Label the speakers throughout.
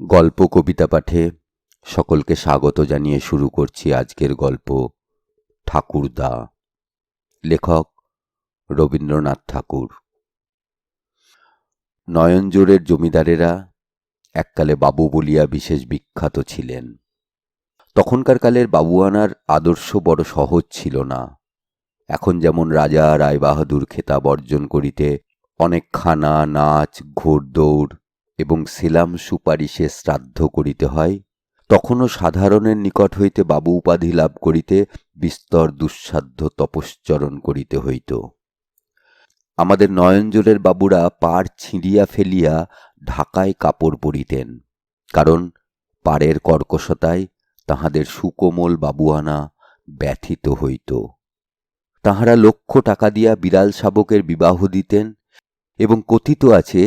Speaker 1: গল্প কবিতা পাঠে সকলকে স্বাগত জানিয়ে শুরু করছি আজকের গল্প ঠাকুরদা, লেখক রবীন্দ্রনাথ ঠাকুর। নয়নজোড়ের জমিদারেরা এককালে বাবু বলিয়া বিশেষ বিখ্যাত ছিলেন। তখনকার কালের বাবুয়ানার আদর্শ বড় সহজ ছিল না। এখন যেমন রাজা রায়বাহাদুর খেতাব অর্জন করিতে অনেক খানা নাচ, ঘোড়দৌড় এবং সেলাম সুপারিশে শ্রাদ্ধ করিতে হয়, তখনও সাধারণের নিকট হইতে বাবু উপাধি লাভ করিতে বিস্তর দুঃসাধ্য তপশ্চরণ করিতে হইত। আমাদের নয়নজোরের বাবুরা পাড় ছিঁড়িয়া ফেলিয়া ঢাকায় কাপড় পরিতেন, কারণ পাড়ের কর্কশতায় তাহাদের সুকোমল বাবুয়ানা ব্যথিত হইত। তাহারা লক্ষ টাকা দিয়া বিড়াল শাবকের বিবাহ দিতেন এবং কথিত আছে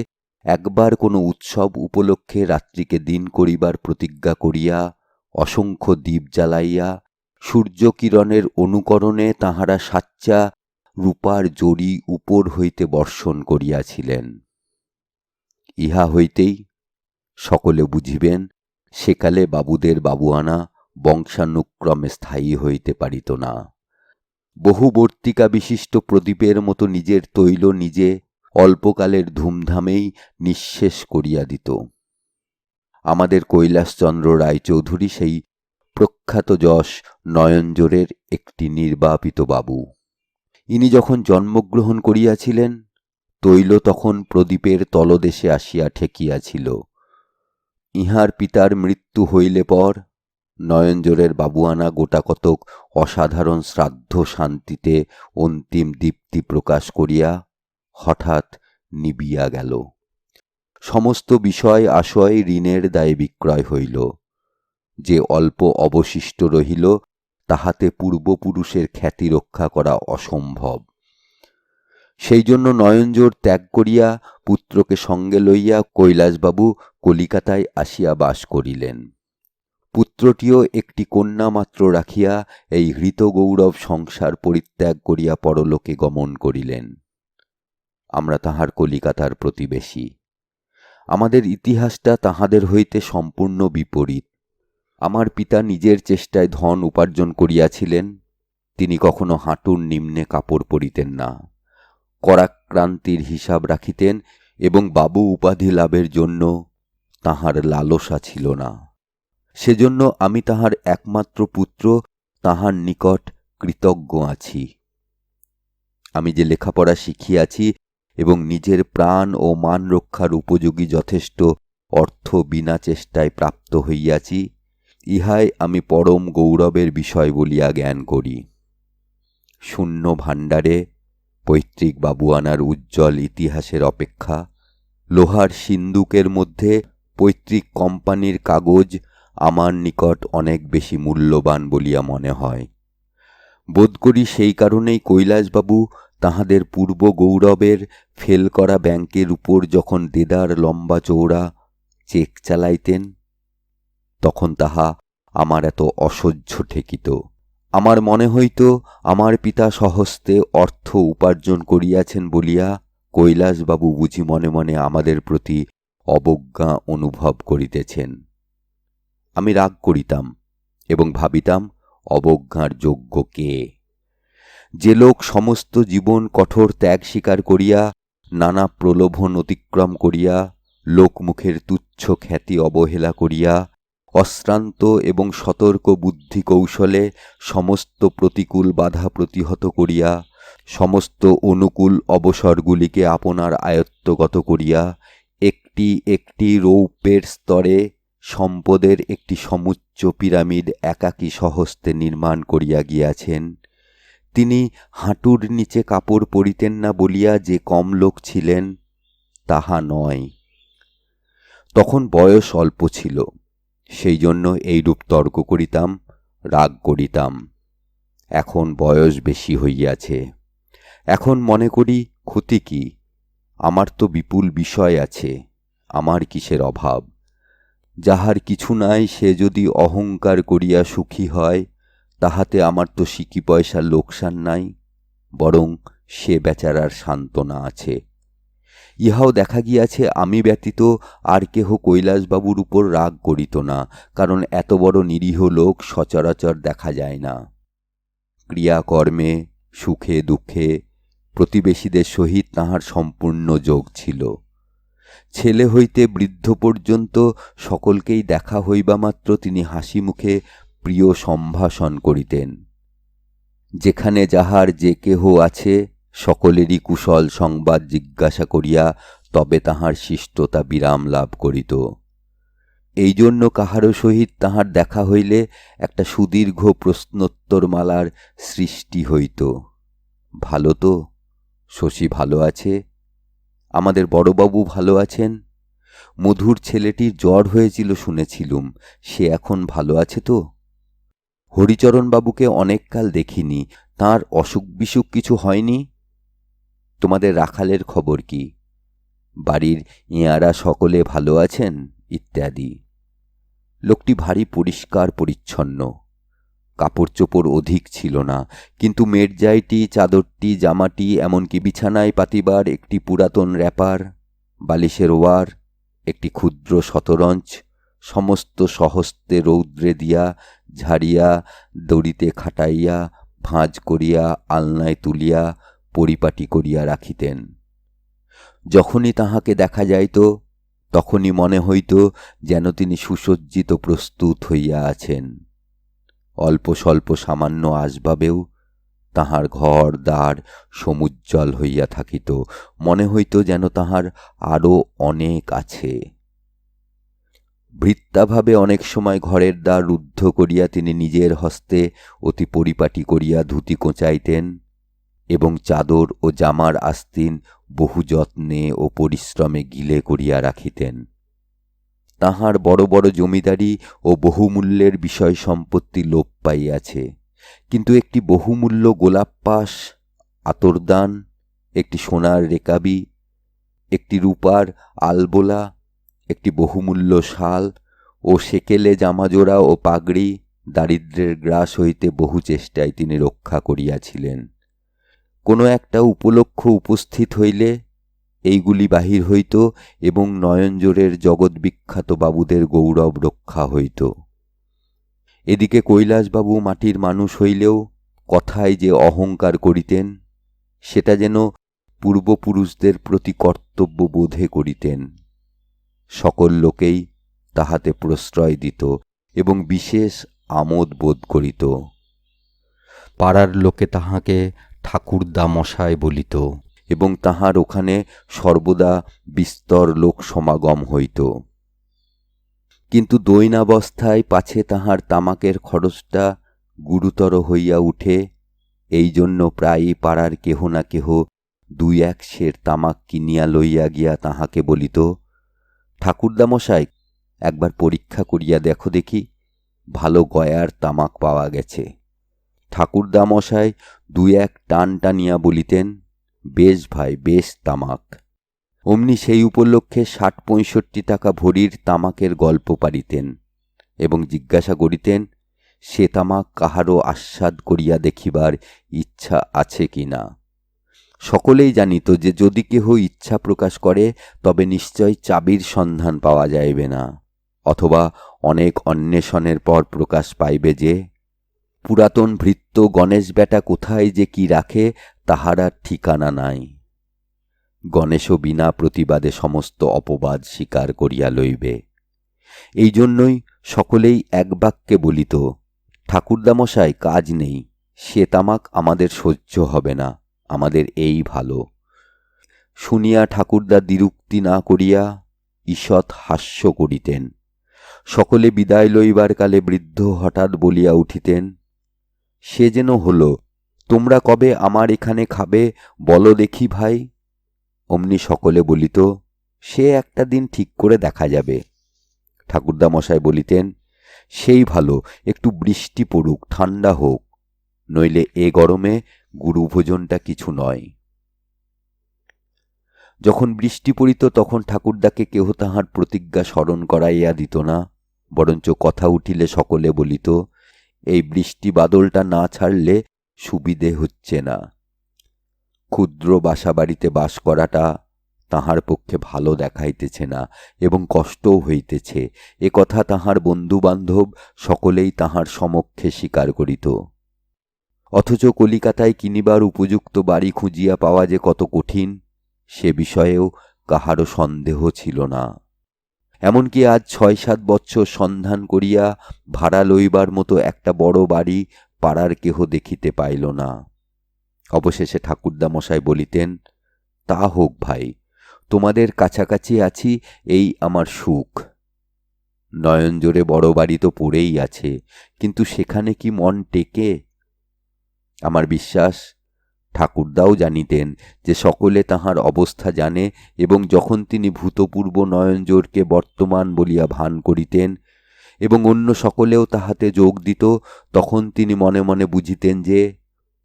Speaker 1: একবার কোনো উৎসব উপলক্ষে রাত্রিকে দিন করিবার প্রতিজ্ঞা করিয়া, অসংখ্য দ্বীপ জ্বালাইয়া, সূর্যকিরণের অনুকরণে তাহারা সাচ্চা রূপার জড়ি উপর হইতে বর্ষণ করিয়াছিলেন। ইহা হইতেই সকলে বুঝিবেন, সেকালে বাবুদের বাবুয়ানা বংশানুক্রমে স্থায়ী হইতে পারিত না। বহুবর্তিকা বিশিষ্ট প্রদীপের মতো নিজের তৈল নিজে অল্পকালের ধুমধামেই নিঃশেষ করিয়া দিত। আমাদের কৈলাসচন্দ্র রায়চৌধুরী সেই প্রখ্যাত যশ নয়নজোরের একটি নির্বাপিত বাবু। ইনি যখন জন্মগ্রহণ করিয়াছিলেন, তৈল তখন প্রদীপের তলদেশে আসিয়া ঠেকিয়াছিল। ইহার পিতার মৃত্যু হইলে পর নয়নজোরের বাবুয়ানা গোটা কতক অসাধারণ শ্রাদ্ধ শান্তিতে অন্তিম দীপ্তি প্রকাশ করিয়া হঠাৎ নিবিয়া গেল। সমস্ত বিষয় আশয় ঋণের দায়ে বিক্রয় হইল। যে অল্প অবশিষ্ট রহিল, তাহাতে পূর্বপুরুষের খ্যাতি রক্ষা করা অসম্ভব। সেই জন্য নয়নজোর ত্যাগ করিয়া পুত্রকে সঙ্গে লইয়া কৈলাসবাবু কলিকাতায় আসিয়া বাস করিলেন। পুত্রটিও একটি কন্যা মাত্র রাখিয়া এই হৃতগৌরব সংসার পরিত্যাগ করিয়া পরলোকে গমন করিলেন। আমরা তাহার কলিকাতার প্রতিবেশী। আমাদের ইতিহাসটা তাহাদের হইতে সম্পূর্ণ বিপরীত। আমার পিতা নিজের চেষ্টায় ধন উপার্জন করিয়াছিলেন, তিনি কখনো হাঁটুর নিম্নে কাপড় পরিতেন না। করাক্রান্তির হিসাব রাখিতেন এবং বাবু উপাধি লাভের জন্য তাহার লালসা ছিল না। সেজন্য আমি তাহার একমাত্র পুত্র, তাহার নিকট কৃতজ্ঞ আছি। আমি যে লেখাপড়া শিখিয়াছি এবং নিজের প্রাণ ও মান রক্ষার উপযোগী যথেষ্ট অর্থ বিনা চেষ্টায় প্রাপ্ত হইয়াছি, ইহাই আমি পরম গৌরবের বিষয় বলিয়া জ্ঞান করি। শূন্য ভাণ্ডারে পৈতৃক বাবুয়ানার উজ্জ্বল ইতিহাসের অপেক্ষা, লোহার সিন্দুকের মধ্যে পৈতৃক কোম্পানির কাগজ আমার নিকট অনেক বেশি মূল্যবান বলিয়া মনে হয়। বোধ করি সেই কারণেই কৈলাসবাবু তাহাদের পূর্ব গৌরবের ফেল করা ব্যাংকের উপর যখন দেদার লম্বা চৌড়া চেক চালাইতেন, তখন তাহা আমার এত অসহ্য ঠেকিত। আমার মনে হইত, আমার পিতা সহস্তে অর্থ উপার্জন করিয়াছেন বলিয়া কৈলাসবাবু বুঝি মনে মনে আমাদের প্রতি অবজ্ঞা অনুভব করিতেছেন। আমি রাগ করিতাম এবং ভাবিতাম, অবজ্ঞার যোগ্য কে? যে লোক সমস্ত জীবন কঠোর ত্যাগ স্বীকার করিয়া, নানা প্রলোভন অতিক্রম করিয়া, লোকমুখের তুচ্ছ খ্যাতি অবহেলা করিয়া, অশ্রান্ত এবং সতর্ক বুদ্ধি কৌশলে সমস্ত প্রতিকূল বাধা প্রতিহত করিয়া, সমস্ত অনুকূল অবসরগুলিকে আপনার আয়ত্তগত করিয়া, একটি একটি রৌপ্যের স্তরে সম্পদের একটি সমুচ্চ পিরামিড একাকী সহস্তে নির্মাণ করিয়া গিয়াছেন। তিনি হাঁটুর নিচে কাপড় পরিতেন না বলিয়া যে কম লোক ছিলেন, তাহা নয়। তখন বয়স অল্প ছিল সেই জন্য এইরূপ তর্ক করিতাম, রাগ করিতাম। এখন বয়স বেশি হইয়াছে। এখন মনে করি, ক্ষতি কি? আমার তো বিপুল বিষয় আছে, আমার কিসের অভাব? যাহার কিছু নাই সে যদি অহংকার করিয়া সুখী হয় তাহাতে আমার তো সিকি পয়সার লোকসান নাই, বরং সে বেচারার সান্ত্বনা আছে। ইহাও দেখা গিয়াছে, আমি ব্যতীত আর কেহ কৈলাসবাবুর উপর রাগ করিত না, কারণ এত বড় নিরীহ লোক সচরাচর দেখা যায় না। ক্রিয়াকর্মে, সুখে, দুঃখে, প্রতিবেশীদের সহিত তাহার সম্পূর্ণ যোগ ছিল। ছেলে হইতে বৃদ্ধ পর্যন্ত সকলকেই দেখা হইবা মাত্র তিনি হাসি মুখে প্রিয় সম্ভাষণ করিতেন। যেখানে যাহার যে কেহ আছে, সকলেরই কুশল সংবাদ জিজ্ঞাসা করিয়া তবে তাহার শিষ্টতা বিরাম লাভ করিত। এই জন্য কাহারও সহিত তাহার দেখা হইলে একটা সুদীর্ঘ প্রশ্নোত্তরমালার সৃষ্টি হইত। ভালো তো, শশী ভালো আছে? আমাদের বড়বাবু ভালো আছেন? মধুর ছেলেটির জ্বর হয়েছিল শুনেছিলুম, সে এখন ভালো আছে তো? হরিচরণবাবুকে অনেককাল দেখিনি, তার অসুখ বিসুখ কিছু হয়নি? তোমাদের রাখালের খবর কি? বাড়ির ইঁয়ারা সকলে ভালো আছেন? ইত্যাদি। লোকটি ভারী পরিষ্কার, পরিচ্ছন্ন। কাপড় চোপড় অধিক ছিল না, কিন্তু মেরজাইটি, চাদরটি, জামাটি, এমনকি বিছানায় পাতিবার একটি পুরাতন র্যাপার, বালিশের ওয়ার, একটি ক্ষুদ্র শতরঞ্চ, সমস্ত সহস্তে রৌদ্রে দিয়া ঝাড়িয়া, দড়িতে খাটাইয়া, ভাঁজ করিয়া, আলনায় তুলিয়া, পরিপাটি করিয়া রাখিতেন। যখনই তাহাকে দেখা যাইত, তখনই মনে হইত যেন তিনি সুসজ্জিত প্রস্তুত হইয়া আছেন। অল্প স্বল্প সামান্য আসবাবেও তাহার ঘর, দ্বার সমুজ্জ্বল হইয়া থাকিত। মনে হইত যেন তাহার আরও অনেক আছে। ভৃত্যাভাবে অনেক সময় ঘরের দ্বার রুদ্ধ করিয়া তিনি নিজের হস্তে অতি পরিপাটি করিয়া ধুতি কোঁচাইতেন এবং চাদর ও জামার আস্তিন বহু যত্নে ও পরিশ্রমে গিলে করিয়া রাখিতেন। তাহার বড় বড় জমিদারি ও বহুমূল্যের বিষয় সম্পত্তি লোপ পাইয়াছে। কিন্তু একটি বহুমূল্য গোলাপপাস আতরদান, একটি সোনার রেকাবি, একটি রূপার আলবোলা একটি বহুমূল্য শাল ও সেকেলে জামাজোড়া ও পাগড়ি দারিদ্রের গ্রাস হইতে বহু চেষ্টায় তিনি রক্ষা করিয়াছিলেন। কোনো একটা উপলক্ষ উপস্থিত হইলে এইগুলি বাহির হইত এবং নয়নজোরের জগৎবিখ্যাত বাবুদের গৌরব রক্ষা হইত। এদিকে কৈলাসবাবু মাটির মানুষ হইলেও কথায় যে অহংকার করিতেন, সেটা যেন পূর্বপুরুষদের প্রতি কর্তব্য বোধে করিতেন। সকল লোকেই তাহাতে প্রশ্রয় দিত এবং বিশেষ আমোদ বোধ করিত। পাড়ার লোকে তাহাকে ঠাকুরদা মশায় বলিত এবং তাহার ওখানে সর্বদা বিস্তর লোক সমাগম হইত। কিন্তু দৈনাবস্থায় পাছে তাহার তামাকের খরচটা গুরুতর হইয়া উঠে এই জন্য প্রায়ই পাড়ার কেহ না কেহ দুই এক সের তামাক কিনিয়া লইয়া গিয়া তাহাকে বলিত ঠাকুরদামশাই, একবার পরীক্ষা করিয়া দেখো দেখি, ভালো গয়ার তামাক পাওয়া গেছে। ঠাকুরদামশাই দুই এক টান টানিয়া বলিতেন, বেশ ভাই, বেশ তামাক। অমনি সেই উপলক্ষে ষাট পঁয়ষট্টি টাকা ভরির তামাকের গল্প পারিতেন এবং জিজ্ঞাসা করিতেন, সে তামাক কাহারও আস্বাদ করিয়া দেখিবার ইচ্ছা আছে কি না? সকলেই জানিত যে যদি কেহ ইচ্ছা প্রকাশ করে, তবে নিশ্চয় চাবির সন্ধান পাওয়া যাইবে না, অথবা অনেক অন্বেষণের পর প্রকাশ পাইবে যে, পুরাতন ভৃত্য গণেশ বেটা কোথায় যে কি রাখে, তাহার আর ঠিকানা নাই। গণেশও বিনা প্রতিবাদে সমস্ত অপবাদ স্বীকার করিয়া লইবে। এই জন্যই সকলেই এক বাক্যে বলিত ঠাকুরদামশায় কাজ নেই সে তামাক আমাদের সহ্য হবে না আমাদের এই ভালো। শুনিয়া ঠাকুরদা দ্বিরুক্তি না করিয়া ঈষৎ হাস্য করিতেন। সকলে বিদায় লইবার কালে বৃদ্ধ হঠাৎ বলিয়া উঠিতেন, সে যেন হল, তোমরা কবে আমার এখানে খাবে বলো দেখি ভাই? অমনি সকলে বলিত, সে একটা দিন ঠিক করে দেখা যাবে। ঠাকুরদা মশাই বলিতেন, সেই ভালো, একটু বৃষ্টি পড়ুক ঠান্ডা হোক, নইলে এ গরমে গুরুভোজনটা কিছু নয়। যখন বৃষ্টি পড়িত তখন ঠাকুরদাকে কেহ তাহার প্রতিজ্ঞা স্মরণ করাইয়া দিত না, বরঞ্চ কথা উঠিলে সকলে বলিত, এই বৃষ্টি বাদলটা না ছাড়লে সুবিধে হচ্ছে না। ক্ষুদ্র বাসা বাড়িতে বাস করাটা তাহার পক্ষে ভালো দেখাইতেছে না এবং কষ্টও হইতেছে। এ কথা তাহার বন্ধুবান্ধব সকলেই তাহার সমক্ষে স্বীকার করিত। অথচ কলিকাতায় কিনিবার উপযুক্ত বাড়ি খুঁজিয়া পাওয়া যে কত কঠিন, সে বিষয়েও কাহারও সন্দেহ ছিল না। এমনকি আজ ছয় সাত বৎসর সন্ধান করিয়া ভাড়া লইবার মতো একটা বড় বাড়ি পাড়ার কেহ দেখিতে পাইল না। অবশেষে ঠাকুরদা মশাই বলিতেন, তা হোক ভাই, তোমাদের কাছাকাছি আছি, এই আমার সুখ। নয়নজোরে বড় বাড়ি তো পড়েই আছে, কিন্তু সেখানে কি মন টেকে? আমার বিশ্বাস, ঠাকুরদাও জানিতেন যে সকলে তাহার অবস্থা জানে এবং যখন তিনি ভূতপূর্ব নয়নজোরকে বর্তমান বলিয়া ভান করিতেন এবং অন্য সকলেও তাহাতে যোগ দিত, তখন তিনি মনে মনে বুঝিতেন যে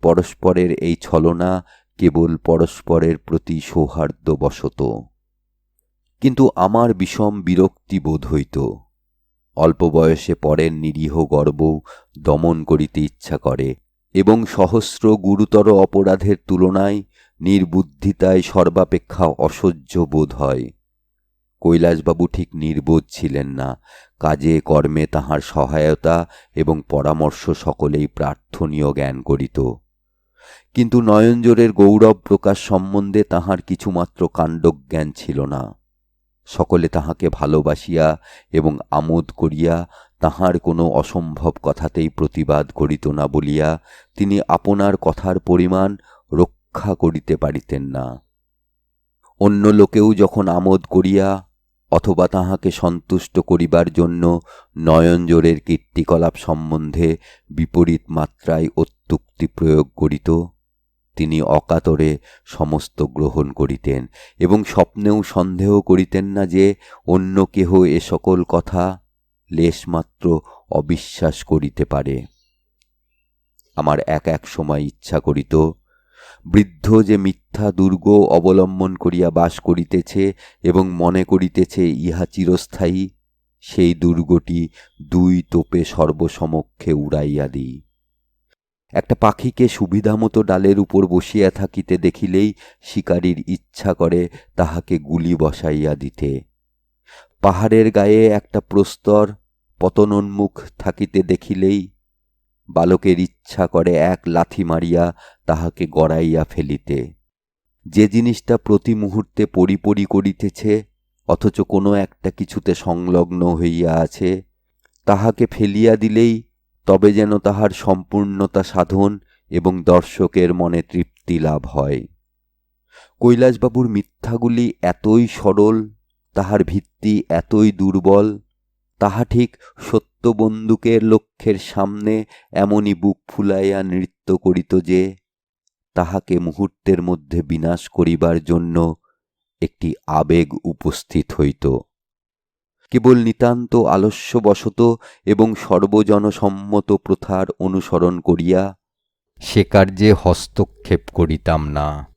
Speaker 1: পরস্পরের এই ছলনা কেবল পরস্পরের প্রতি সৌহার্দ্যবশত। কিন্তু আমার বিষম বিরক্তি বোধ হইত। অল্প বয়সে পরের নিরীহ গর্ব দমন করিতে ইচ্ছা করে। এবং সহস্র গুরুতর অপরাধের তুলনায় নির্বুদ্ধিতায় সর্বাপেক্ষা অসহ্য বোধ হয়। কৈলাসবাবু ঠিক নির্বোধ ছিলেন না। কাজে, কর্মে তাহার সহায়তা এবং পরামর্শ সকলেই প্রার্থনীয় জ্ঞান করিত। কিন্তু নয়নজোরের গৌরব প্রকাশ সম্বন্ধে তাহার কিছুমাত্র কাণ্ডজ্ঞান ছিল না। সকলে তাহাকে ভালোবাসিয়া এবং আমোদ করিয়া তাহার কোনো অসম্ভব কথাতেই প্রতিবাদ করিত না বলিয়া তিনি আপনার কথার পরিমাণ রক্ষা করিতে পারিতেন না। অন্য লোকেও যখন আমোদ করিয়া অথবা তাহাকে সন্তুষ্ট করিবার জন্য নয়নজোরের কীর্তিকলাপ সম্বন্ধে বিপরীত মাত্রায় অত্যুক্তি প্রয়োগ করিত, তিনি অকাতরে সমস্ত গ্রহণ করিতেন এবং স্বপ্নেও সন্দেহ করিতেন না যে অন্য কেহ এ সকল কথা লেশমাত্র অবিশ্বাস করিতে পারে। আমার এক এক সময় ইচ্ছা করিত, বৃদ্ধ যে মিথ্যা দুর্গ অবলম্বন করিয়া বাস করিতেছে এবং মনে করিতেছে ইহা চিরস্থায়ী, সেই দুর্গটি দুই তোপে সর্বসমক্ষে উড়াইয়া দিই। একটা পাখিকে সুবিধামতো ডালের উপর বসিয়া থাকিতে দেখিলেই শিকারীর ইচ্ছা করে তাহাকে গুলি বসাইয়া দিতে। পাহাড়ের গায়ে একটা প্রস্তর পতনোন্মুখ থাকিতে দেখিলেই বালকের ইচ্ছা করে এক লাথি মারিয়া তাহাকে গড়াইয়া ফেলিতে। যে জিনিসটা প্রতি মুহূর্তে পরিপরি করিতেছে, অথচ কোনো একটা কিছুতে সংলগ্ন হইয়া আছে, তাহাকে ফেলিয়া দিলেই তবে যেন তাহার সম্পূর্ণতা সাধন এবং দর্শকের মনে তৃপ্তি লাভ হয়। কৈলাসবাবুর মিথ্যাগুলি এতই সরল তাহার ভিত্তি এতই দুর্বল, তাহা ঠিক সত্য বন্দুকের লক্ষ্যের সামনে এমনই বুক ফুলাইয়া নৃত্য করিত যে, তাহাকে মুহূর্তের মধ্যে বিনাশ করিবার জন্য একটি আবেগ উপস্থিত হইত। কেবল নিতান্ত আলস্যবশত এবং সর্বজনসম্মত প্রথার অনুসরণ করিয়া, সে কার্যে হস্তক্ষেপ করিতাম না।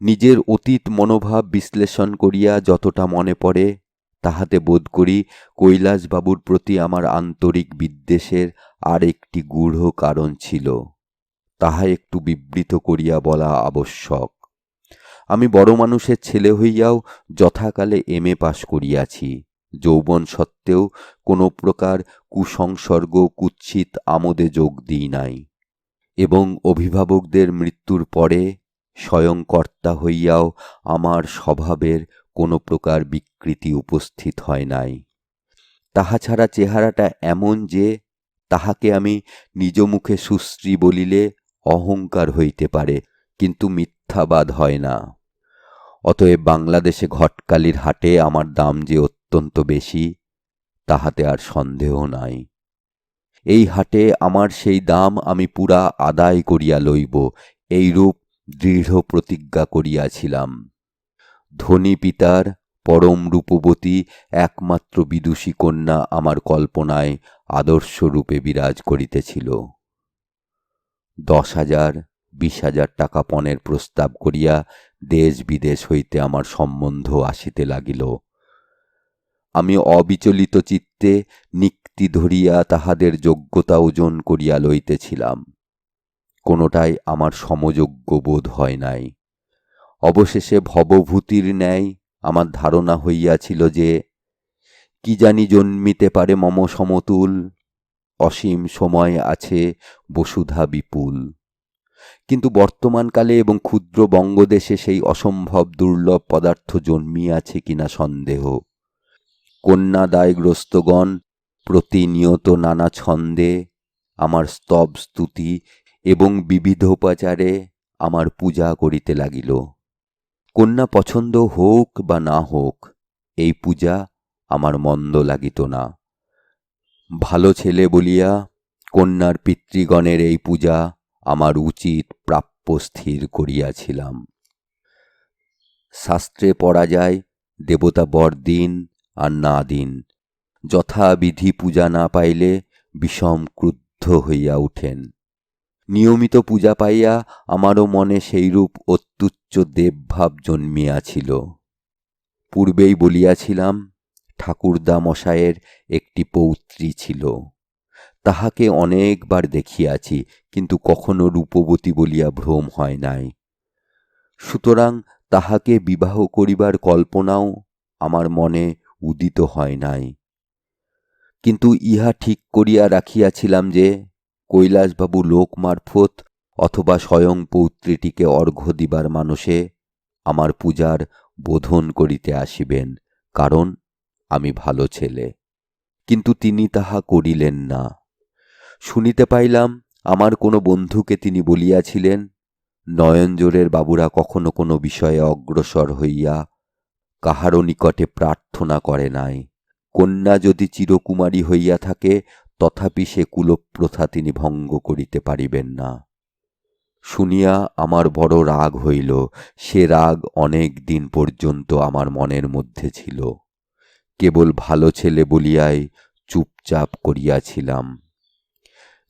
Speaker 1: নিজের অতীত মনোভাব বিশ্লেষণ করিয়া যতটা মনে পড়ে, তাহাতে বোধ করি কৈলাসবাবুর প্রতি আমার আন্তরিক বিদ্বেষের আর একটি গূঢ় কারণ ছিল। তাহা একটু বিবৃত করিয়া বলা আবশ্যক। আমি বড় মানুষের ছেলে হইয়াও যথাকালে এম এ পাশ করিয়াছি। যৌবন সত্ত্বেও কোনো প্রকার কুসংসর্গ, কুৎসিত আমোদে যোগ দিই নাই। এবং অভিভাবকদের মৃত্যুর পরে স্বয়ং কর্তা হইয়াও আমার স্বভাবের কোনো প্রকার বিকৃতি উপস্থিত হয় নাই। তাহা ছাড়া চেহারাটা এমন যে তাহাকে আমি নিজ মুখে সুশ্রী বলিলে অহংকার হইতে পারে, কিন্তু মিথ্যাবাদ হয় না। অতএব বাংলাদেশে ঘটকালির হাটে আমার দাম যে অত্যন্ত বেশি, তাহাতে আর সন্দেহ নাই। এই হাটে আমার সেই দাম আমি পুরা আদায় করিয়া লইব, এইরূপ দৃঢ় প্রতিজ্ঞা করিয়াছিলাম। ধনী পিতার পরম রূপবতী একমাত্র বিদুষী কন্যা আমার কল্পনায় আদর্শরূপে বিরাজ করিতেছিল। দশ হাজার বিশ হাজার টাকা পণের প্রস্তাব করিয়া দেশ বিদেশ হইতে আমার সম্বন্ধ আসিতে লাগিল। আমি অবিচলিত চিত্তে নিক্তি ধরিয়া তাহাদের যোগ্যতা ওজন করিয়া লইতেছিলাম। কোনোটাই আমার সমযোগ্য বোধ হয় নাই। অবশেষে ভবভূতির ন্যায় আমার ধারণা হইয়াছিল যে, কি জানি জন্মিতে পারে মম সমতুল, অসীম সময় আছে বসুধা বিপুল। কিন্তু বর্তমানকালে এবং ক্ষুদ্র বঙ্গদেশে সেই অসম্ভব দুর্লভ পদার্থ জন্মিয়াছে কিনা সন্দেহ। কন্যা দায়গ্রস্তগণ প্রতিনিয়ত নানা ছন্দে আমার স্তব স্তুতি এবং বিবিধোপাচারে আমার পূজা করিতে লাগিল। কন্যা পছন্দ হোক বা না হোক, এই পূজা আমার মন্দ লাগিত না। ভালো ছেলে বলিয়া কন্যার পিতৃগণের এই পূজা আমার উচিত প্রাপ্য স্থির করিয়াছিলাম। শাস্ত্রে পড়া যায়, দেবতা বর দিন আর না দিন, যথাবিধি পূজা না পাইলে বিষম ক্রুদ্ধ হইয়া উঠেন। নিয়মিত পূজা পাইয়া আমারও মনে সেইরূপ অত্যুচ্চ দেবভাব জন্মিয়াছিল। পূর্বেই বলিয়াছিলাম ঠাকুরদা মশায়ের একটি পৌত্রী ছিল। তাহাকে অনেকবার দেখিয়াছি, কিন্তু কখনো রূপবতী বলিয়া ভ্রম হয় নাই। সুতরাং তাহাকে বিবাহ করিবার কল্পনাও আমার মনে উদিত হয় নাই। কিন্তু ইহা ঠিক করিয়া রাখিয়াছিলাম যে কৈলাসবাবু লোক মারফত অথবা স্বয়ং পৌত্রীটিকে অর্ঘ্য দিবার মানুষে আমার পূজার বোধন করিতে আসিবেন, কারণ আমি ভালো ছেলে। কিন্তু তিনি তাহা করিলেন না। শুনিতে পাইলাম, আমার কোনো বন্ধুকে তিনি বলিয়াছিলেন, নয়নজোরের বাবুরা কখনো কোনো বিষয়ে অগ্রসর হইয়া কাহারও নিকটে প্রার্থনা করে নাই। কন্যা যদি চিরকুমারী হইয়া থাকে তথাপি সে কুলপ্রথা তিনি ভঙ্গ করিতে পারিবেন না। শুনিয়া আমার বড় রাগ হইল, সে রাগ অনেক দিন পর্যন্ত আমার মনের মধ্যে ছিল। কেবল ভালো ছেলে বলিয়াই চুপচাপ করিয়াছিলাম।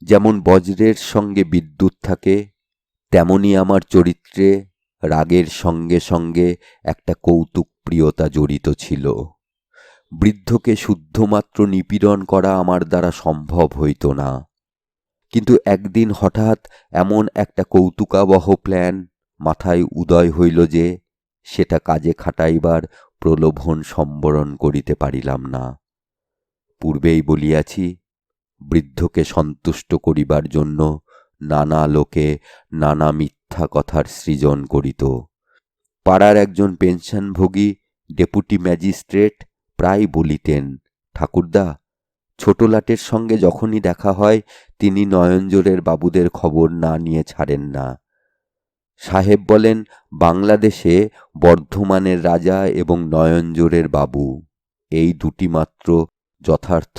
Speaker 1: যেমন বজ্রের সঙ্গে বিদ্যুৎ থাকে, তেমনি আমার চরিত্রে রাগের সঙ্গে সঙ্গে একটা কৌতুক প্রিয়তা জড়িত ছিল। বৃদ্ধকে শুদ্ধমাত্র নিপীড়ন করা আমার দ্বারা সম্ভব হইত না। কিন্তু একদিন হঠাৎ এমন একটা কৌতুকাবহ প্ল্যান মাথায় উদয় হইল যে, সেটা কাজে খাটাইবার প্রলোভন সম্বরণ করিতে পারিলাম না। পূর্বেই বলিয়াছি, বৃদ্ধকে সন্তুষ্ট করিবার জন্য নানা লোকে নানা মিথ্যা কথার সৃজন করিত। পাড়ার একজন পেনশনভোগী, ডেপুটি ম্যাজিস্ট্রেট প্রায় বলিতেন, ঠাকুরদা, ছোট লাটের সঙ্গে যখনই দেখা হয়, তিনি নয়নজোরের বাবুদের খবর না নিয়ে ছাড়েন না। সাহেব বলেন, বাংলাদেশে বর্ধমানের রাজা এবং নয়নজোরের বাবু, এই দুটি মাত্র যথার্থ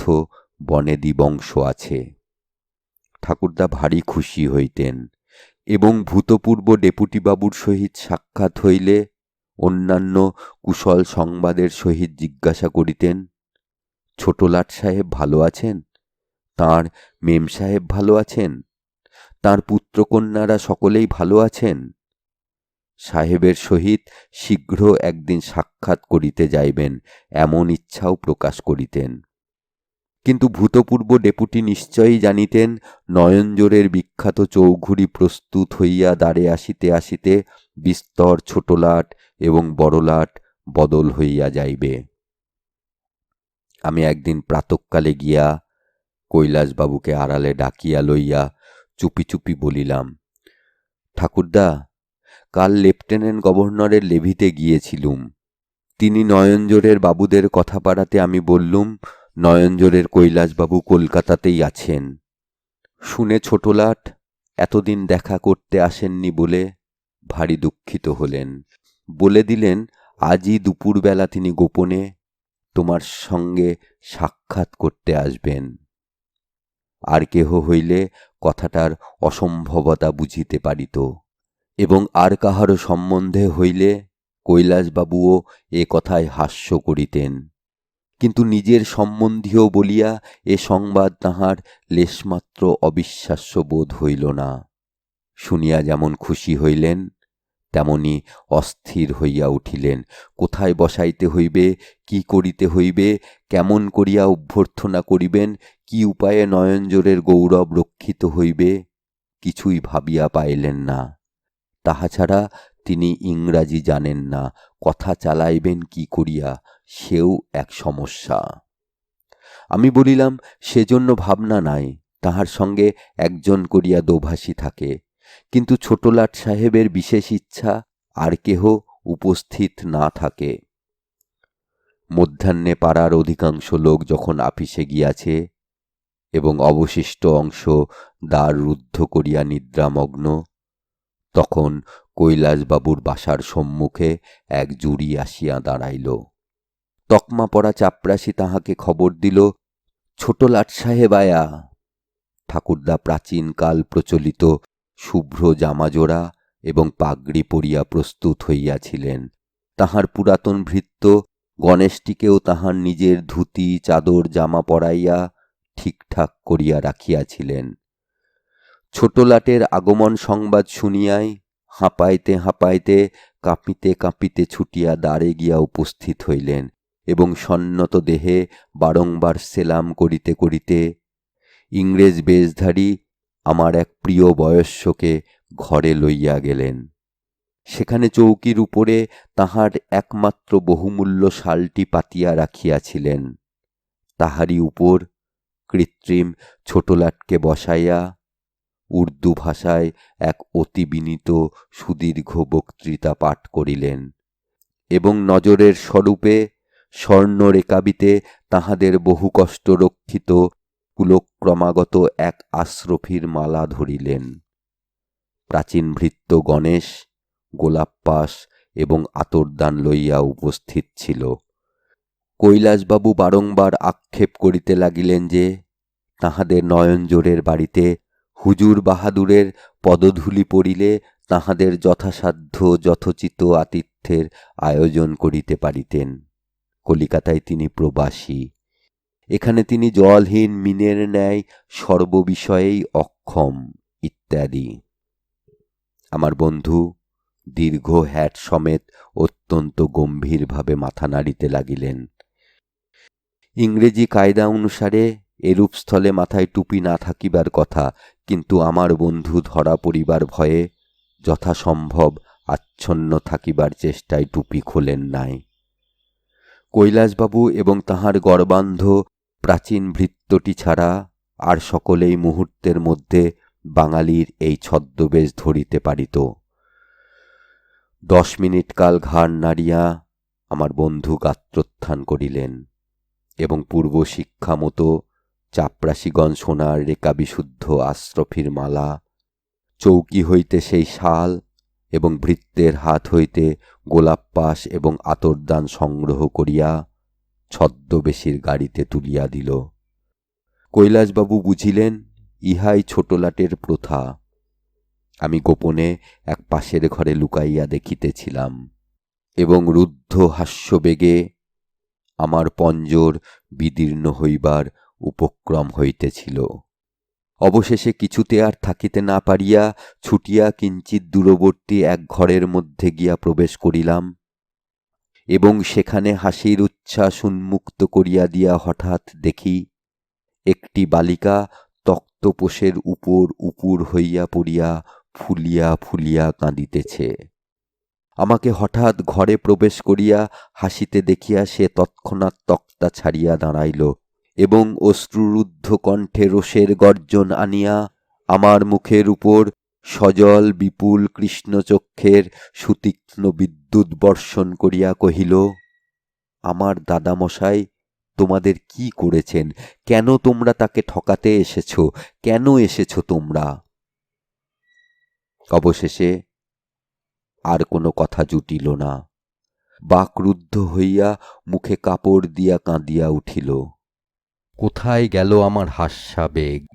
Speaker 1: বনেদি বংশ আছে ঠাকুরদা ভারী খুশি হইতেন এবং ভূতপূর্ব ডেপুটিবাবুর সহিত সাক্ষাৎ হইলে অন্যান্য কুশল সংবাদের সহিত জিজ্ঞাসা করিতেন ছোটলাট সাহেব ভালো আছেন? তাঁর মেম সাহেব ভালো আছেন? তাঁর পুত্রকন্যারা সকলেই ভালো আছেন? সাহেবের সহিত শীঘ্র একদিন সাক্ষাৎ করিতে যাইবেন, এমন ইচ্ছাও প্রকাশ করিতেন। কিন্তু ভূতপূর্ব ডেপুটি নিশ্চয়ই জানিতেন, নয়নজোরের বিখ্যাত চৌঘুরি প্রস্তুত হইয়া দাঁড়ে আসিতে আসিতে বিস্তর ছোটলাট এবং বড়লাট বদল হইয়া যাইবে। আমি একদিন প্রাতকালে গিয়া কৈলাসবাবুকে আড়ালে ডাকিয়া লইয়া চুপি চুপি বলিলাম, ঠাকুরদা, কাল লেফটেন্যান্ট গভর্নরের লেভিতে গিয়েছিলুম। তিনি নয়নজোরের বাবুদের কথা পাড়াতে আমি বললুম নয়নজোরের কৈলাসবাবু কলকাতাতেই আছেন। শুনে ছোটলাট, এতদিন দেখা করতে আসেননি বলে ভারী দুঃখিত হলেন। বলে দিলেন, আজই দুপুরবেলা তিনি গোপনে তোমার সঙ্গে সাক্ষাৎ করতে আসবেন। আর কেহ হইলে কথাটার অসম্ভবতা বুঝিতে পারিত। এবং আর কাহারও সম্বন্ধে হইলে কৈলাসবাবুও এ কথায় হাস্য করিতেন। কিন্তু নিজের সম্বন্ধীয় বলিয়া এ সংবাদ তাহার লেশমাত্র অবিশ্বাস্য বোধ হইল না। শুনিয়া যেমন খুশি হইলেন, তেমনি অস্থির হইয়া উঠিলেন। কোথায় বসাইতে হইবে, কি করিতে হইবে, কেমন করিয়া অভ্যর্থনা করিবেন, কি উপায়ে নয়নজোরের গৌরব রক্ষিত হইবে, কিছুই ভাবিয়া পাইলেন না। তাহা ছাড়া তিনি ইংরাজি জানেন না, কথা চালাইবেন কি করিয়া সেও এক সমস্যা। আমি বলিলাম, সেজন্য ভাবনা নাই, তাহার সঙ্গে একজন করিয়া দোভাষী থাকে। কিন্তু ছোটলাট সাহেবের বিশেষ ইচ্ছা, আর কেহ উপস্থিত না থাকে। মধ্যাহ্নে পাড়ার অধিকাংশ লোক যখন আপিসে গিয়াছে, এবং অবশিষ্ট অংশ দ্বার রুদ্ধ করিয়া নিদ্রামগ্ন, তখন কৈলাসবাবুর বাসার সম্মুখে এক জুড়ি আসিয়া দাঁড়াইল। তকমা পড়া চাপরাশি তাহাকে খবর দিল, ছোট লাট সাহেব আয়া ঠাকুরদা প্রাচীনকাল প্রচলিত, শুভ্র জামাজোড়া এবং পাগড়ি পরিয়া প্রস্তুত হইয়াছিলেন। তাহার পুরাতন ভৃত্য গণেশটিকেও তাহার নিজের ধুতি, চাদর, জামা পরাইয়া ঠিকঠাক করিয়া রাখিয়াছিলেন। ছোটলাটের আগমন সংবাদ শুনিয়াই হাঁপাইতে হাঁপাইতে কাঁপিতে কাঁপিতে ছুটিয়া দাঁড়ে গিয়া উপস্থিত হইলেন। এবং সন্নত দেহে বারংবার সেলাম করিতে করিতে ইংরেজ বেশধারী আমার এক প্রিয় বয়স্যকে ঘরে লইয়া গেলেন। সেখানে চৌকির উপরে তাহার একমাত্র বহুমূল্য শালটি পাতিয়া রাখিয়াছিলেন। তাহারই উপর কৃত্রিম ছোটলাটকে বসাইয়া উর্দু ভাষায় এক অতি বিনীত সুদীর্ঘ বক্তৃতা পাঠ করিলেন এবং নজরের স্বরূপে স্বর্ণরেকাবিতে তাহাদের বহু কষ্ট রক্ষিত কুলক্রমাগত এক আশ্রফির মালা ধরিলেন। প্রাচীন ভৃত্য গণেশ গোলাপপাস এবং আতরদান লইয়া উপস্থিত ছিল। কৈলাসবাবু বারংবার আক্ষেপ করিতে লাগিলেন যে, তাহাদের নয়নজোরের বাড়িতে হুজুর বাহাদুরের পদধূলি পড়িলে তাহাদের যথাসাধ্য যথোচিত আতিথ্যের আয়োজন করিতে পারিতেন। কলিকাতায় তিনি প্রবাসী। এখানে তিনি জলহীন মিনের ন্যায়, সর্ববিষয়েই অক্ষম ইত্যাদি। আমার বন্ধু, দীর্ঘ হ্যাট সমেত অত্যন্ত গম্ভীরভাবে মাথা নাড়িতে লাগিলেন। ইংরেজি কায়দা অনুসারে এরূপ স্থলে মাথায় টুপি না থাকিবার কথা, কিন্তু আমার বন্ধু ধরা পড়িবার ভয়ে যথাসম্ভব আচ্ছন্ন থাকিবার চেষ্টায় টুপি খোলেন নাই। কৈলাসবাবু এবং তাহার গর্বান্ধ প্রাচীন ভৃত্যটি ছাড়া আর সকলেই মুহূর্তের মধ্যে বাঙালির এই ছদ্মবেশ ধরিতে পারিত। দশ মিনিট কাল ঘাড় নাড়িয়া আমার বন্ধু গাত্রোত্থান করিলেন এবং পূর্ব শিক্ষা মতো চাপরাশিগণ সোনার রেকা বিশুদ্ধ আশ্রফির মালা, চৌকি হইতে সেই শাল এবং ভৃত্যের হাত হইতে গোলাপপাস এবং আতরদান সংগ্রহ করিয়া ছদ্মবেশীর গাড়িতে তুলিয়া দিল। কৈলাসবাবু বুঝিলেন, ইহাই ছোটলাটের প্রথা। আমি গোপনে এক পাশের ঘরে লুকাইয়া দেখিতেছিলাম এবং রুদ্ধ হাস্যবেগে আমার পঞ্জর বিদীর্ণ হইবার উপক্রম হইতেছিল। অবশেষে কিছুতে আর থাকিতে না পারিয়া ছুটিয়া কিঞ্চিত দূরবর্তী এক ঘরের মধ্যে গিয়া প্রবেশ করিলাম। এবং সেখানে হাসির উচ্ছ্বাস উন্মুক্ত করিয়া দিয়া হঠাৎ দেখি, একটি বালিকা তক্তপোষের উপর উপুর হইয়া পড়িয়া ফুলিয়া ফুলিয়া কাঁদিতেছে। আমাকে হঠাৎ ঘরে প্রবেশ করিয়া হাসিতে দেখিয়া সে তৎক্ষণাৎ তক্তা ছাড়িয়া দাঁড়াইল। এবং অশ্রুরুদ্ধ কণ্ঠে রোষের গর্জন আনিয়া আমার মুখের উপর সজল বিপুল কৃষ্ণচক্ষের সুতীক্ষ্ণ বিদ্যুৎ বর্ষণ করিয়া কহিল, আমার দাদামশাই, তোমাদের কি করেছেন? কেন তোমরা তাকে ঠকাতে এসেছ? কেন এসেছ তোমরা? অবশেষে আর কোনো কথা জুটিল না। বাকরুদ্ধ হইয়া মুখে কাপড় দিয়া কাঁদিয়া উঠিল। কোথায় গেল আমার হাস্যাবেগ?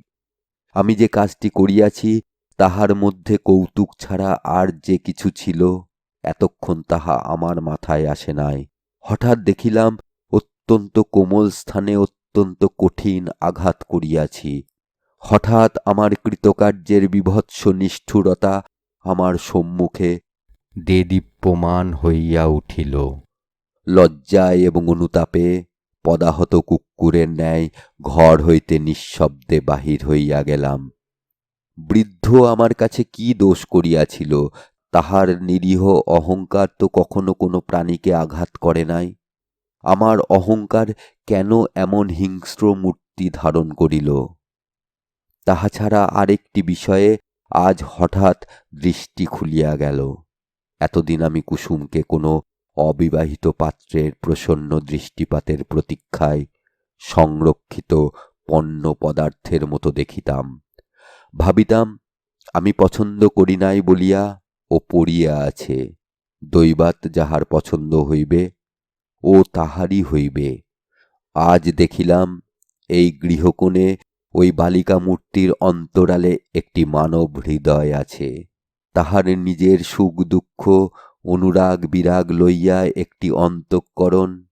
Speaker 1: আমি যে কাজটি করিয়াছি, তাহার মধ্যে কৌতুক ছাড়া আর যে কিছু ছিল, এতক্ষণ তাহা আমার মাথায় আসে নাই। হঠাৎ দেখিলাম, অত্যন্ত কোমল স্থানে অত্যন্ত কঠিন আঘাত করিয়াছি। হঠাৎ আমার কৃতকার্যের বিভৎস নিষ্ঠুরতা আমার সম্মুখে দেদীপ্যমান হইয়া উঠিল। লজ্জায় এবং অনুতাপে পদাহত কুকুরের ন্যায় ঘর হইতে নিঃশব্দে বাহির হইয়া গেলাম। বৃদ্ধ আমার কাছে কি দোষ করিয়াছিল, তাহার নিরীহ অহংকার তো কখনো কোনো প্রাণীকে আঘাত করে নাই। আমার অহংকার কেন এমন হিংস্র মূর্তি ধারণ করিল? তাহা ছাড়া আরেকটি বিষয়ে আজ হঠাৎ দৃষ্টি খুলিয়া গেল। এতদিন আমি কুসুমকে কোনো অবিবাহিত পাত্রের প্রসন্ন দৃষ্টিপাতের প্রতীক্ষায় সংরক্ষিত পণ্য পদার্থের মতো দেখিতাম। ভাবিতাম, আমি পছন্দ করি নাই বলিয়া ও পড়িয়া আছে। দৈবাত যাহার পছন্দ হইবে, ও তাহারই হইবে। আজ দেখিলাম, এই গৃহকোণে ওই বালিকা মূর্তির অন্তরালে একটি মানব হৃদয় আছে। তাহার নিজের সুখ দুঃখ অনুরাগ বিরাগ লইয়া একটি অন্তঃকরণ,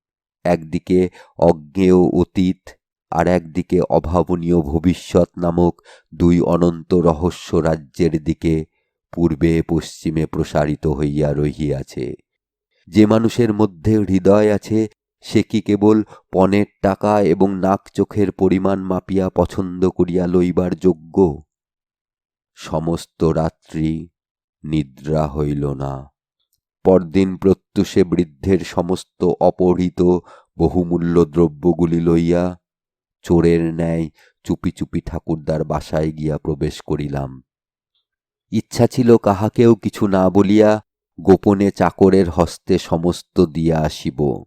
Speaker 1: একদিকে অজ্ঞেয় অতীত আর একদিকে অভাবনীয় ভবিষ্যৎ নামক দুই অনন্ত রহস্য রাজ্যের দিকে পূর্বে পশ্চিমে প্রসারিত হইয়া রহিয়াছে। যে মানুষের মধ্যে হৃদয় আছে, সে কি কেবল পণের টাকা এবং নাক চোখের পরিমাণ মাপিয়া পছন্দ করিয়া লইবার যোগ্য? সমস্ত রাত্রি নিদ্রা হইল না। পরদিন প্রত্যুষে বৃদ্ধের সমস্ত অপহৃত বহুমূল্য দ্রব্যগুলি লইয়া চোরের ন্যায় চুপি চুপি ঠাকুরদার বাসায় গিয়া প্রবেশ করিলাম। ইচ্ছা ছিল কাহাকেও কিছু না বলিয়া গোপনে চাকরের হস্তে সমস্ত দিয়া আসিব।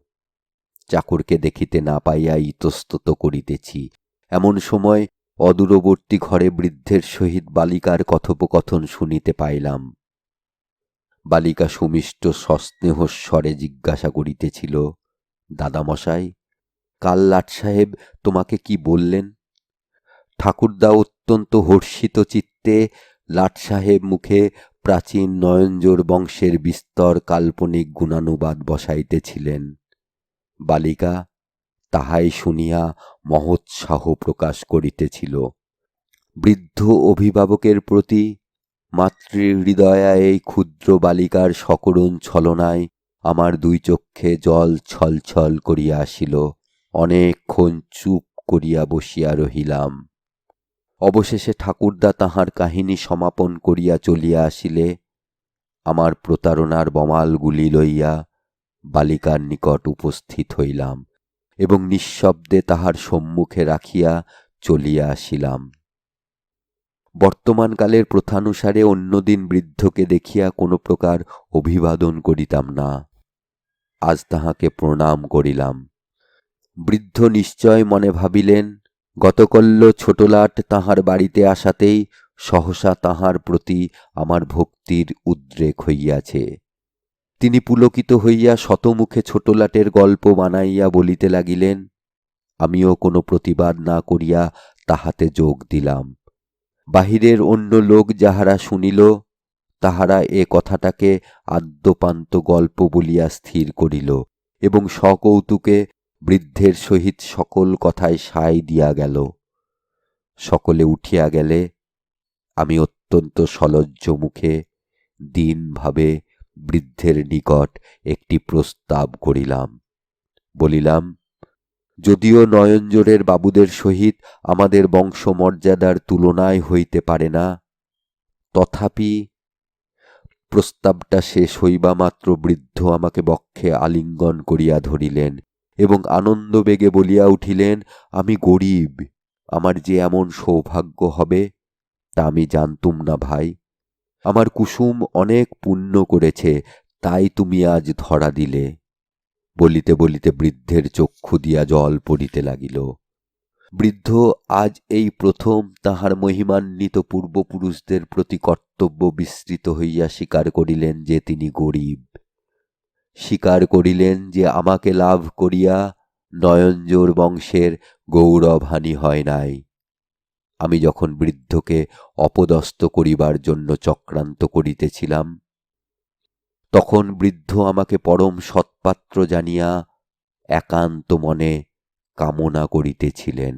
Speaker 1: চাকরকে দেখিতে না পাইয়া ইতস্তত করিতেছি। এমন সময় অদূরবর্তী ঘরে বৃদ্ধের সহিত বালিকার কথোপকথন শুনিতে পাইলাম। বালিকা সুমিষ্ট সস্নেহ স্বরে জিজ্ঞাসা করিতেছিল, দাদামশাই, কাল লাট সাহেব তোমাকে কি বললেন? ঠাকুরদা অত্যন্ত হর্ষিত চিত্তে লাট সাহেব মুখে প্রাচীন নয়নজোর বংশের বিস্তর কাল্পনিক গুণানুবাদ বসাইতেছিলেন। বালিকা, তাহাই শুনিয়া মহোৎসাহ প্রকাশ করিতেছিল। বৃদ্ধ অভিভাবকের প্রতি মাতৃহৃদয়া এই ক্ষুদ্র বালিকার সকরুণ ছলনায় আমার দুই চক্ষে জল ছলছল করিয়া আসিল। অনেকক্ষণ চুপ করিয়া বসিয়া রহিলাম। অবশেষে ঠাকুরদা তাহার কাহিনী সমাপন করিয়া চলিয়া আসিলে, আমার প্রতারণার বমালগুলি লইয়া বালিকার নিকট উপস্থিত হইলাম এবং নিঃশব্দে তাহার সম্মুখে রাখিয়া চলিয়া আসিলাম। বর্তমানকালের প্রথানুসারে অন্যদিন বৃদ্ধকে দেখিয়া কোনো প্রকার অভিবাদন করিতাম না। আজ তাহাকে প্রণাম করিলাম। বৃদ্ধ নিশ্চয় মনে ভাবিলেন, গতকল্য ছোটলাট তাহার বাড়িতে আসাতেই সহসা তাহার প্রতি আমার ভক্তির উদ্রেক হইয়াছে। তিনি পুলকিত হইয়া শতমুখে ছোটলাটের গল্প বানাইয়া বলিতে লাগিলেন, আমিও কোনো প্রতিবাদ না করিয়া তাহাতে যোগ দিলাম। বাহিরের অন্য লোক যাহারা শুনিল, তাহারা এ কথাটাকে আদ্যপান্ত গল্প বলিয়া স্থির করিল এবং সকৌতুকে বৃদ্ধের সহিত সকল কথায় সায় দিয়া গেল। সকলে উঠিয়া গেলে, আমি অত্যন্ত সলজ্জ মুখে দিনভাবে বৃদ্ধের নিকট একটি প্রস্তাব করিলাম। বলিলাম যদিও নয়নজোরের বাবুদের সহিত আমাদের বংশমর্যাদার তুলনায় হইতে পারে না, তথাপি প্রস্তাবটা শেষ হইবা মাত্র বৃদ্ধ আমাকে বক্ষে আলিঙ্গন করিয়া ধরিলেন এবং আনন্দবেগে বলিয়া উঠিলেন, আমি গরিব, আমার যে এমন সৌভাগ্য হবে, তা আমি জানতুম না ভাই। আমার কুসুম অনেক পুণ্য করেছে, তাই তুমি আজ ধরা দিলে। বলিতে বলিতে বৃদ্ধের চক্ষু দিয়া জল পড়িতে লাগিল। বৃদ্ধ, আজ এই প্রথম তাহার মহিমান্বিত পূর্বপুরুষদের প্রতি কর্তব্য বিস্তৃত হইয়া স্বীকার করিলেন যে তিনি গরিব। স্বীকার করিলেন যে আমাকে লাভ করিয়া নয়নজোর বংশের গৌরবহানি হয় নাই। আমি যখন বৃদ্ধকে অপদস্থ করিবার জন্য চক্রান্ত করিতেছিলাম তখন বৃদ্ধ আমাকে পরম সৎপাত্র জানিয়া একান্ত মনে কামনা করিতেছিলেন।